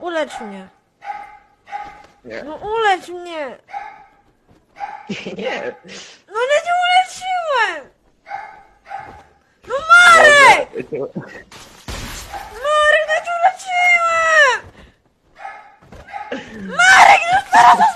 Ulecz mnie. Nie. No ulecz mnie! Nie. No ale nie uleczyłem! No Marek! Marek, no cię uleczyłem! Marek, no teraz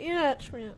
Yeah, that's right.